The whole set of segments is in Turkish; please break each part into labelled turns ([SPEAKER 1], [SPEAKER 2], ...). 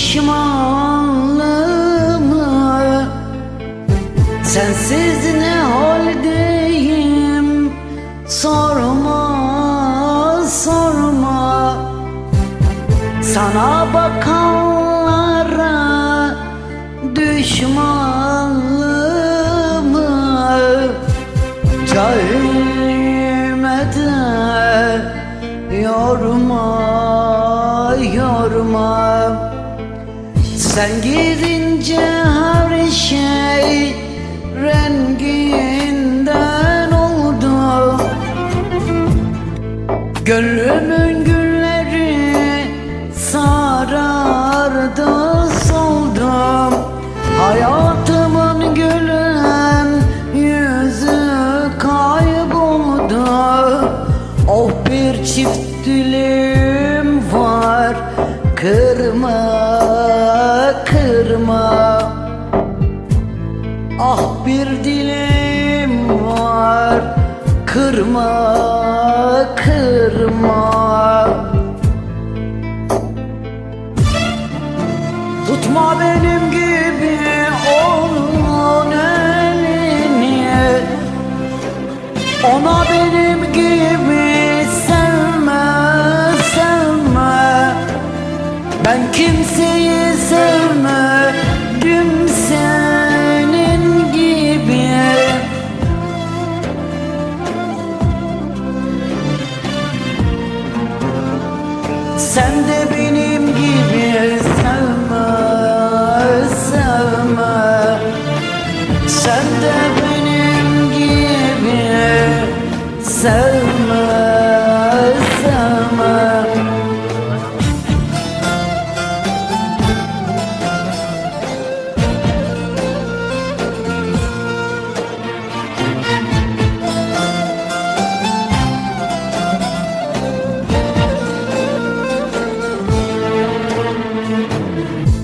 [SPEAKER 1] pişmanlığımı Sensiz ne haldeyim? Sorma sorma. Sana bakanlara düşmanlığımı Cahil sen gidince her şey renginden oldu. Gönlümün gülleri sarardı soldum. Hayatımın gülen yüzü kayboldu. Oh bir çift dilim var Kırma, Kırma, kırma. Tutma benim gibi onun elini Ona benim gibi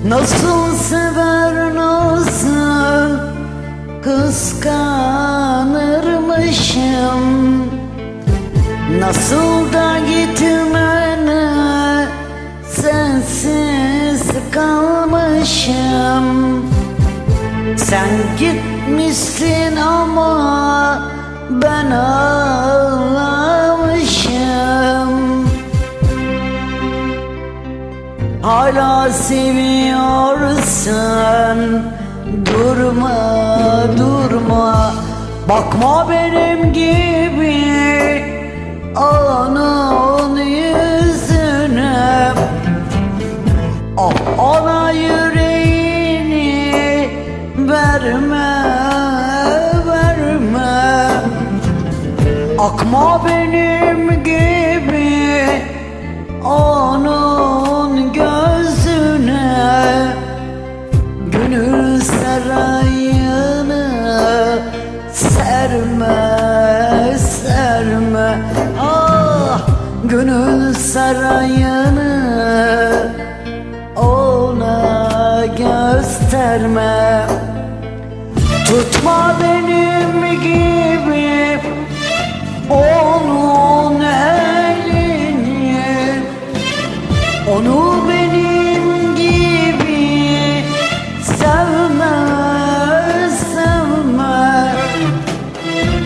[SPEAKER 1] Nasıl sever nasıl kıskanırmışım Nasıl da gitmene sensiz kalmışım. Sen gitmişsin ama ben ağlamışım. Hala seviyorsan Durma durma. Bakma benim gibi Onun yüzüne. Ah ona yüreğini Verme verme. Akma benim gönül sarayını ona gösterme. Tutma benim gibi onun elini. Onu benim gibi sevme, sevme.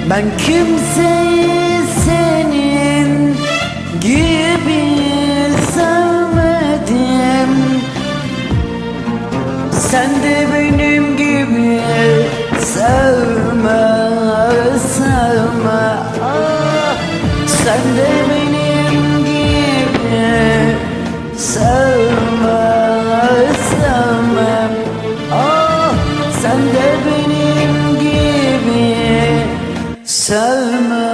[SPEAKER 1] Ben kimseyi Sen de benim gibi sevme, sevme. Ah, Sen de benim gibi sevme, sevme. Ah, sen de benim gibi sevme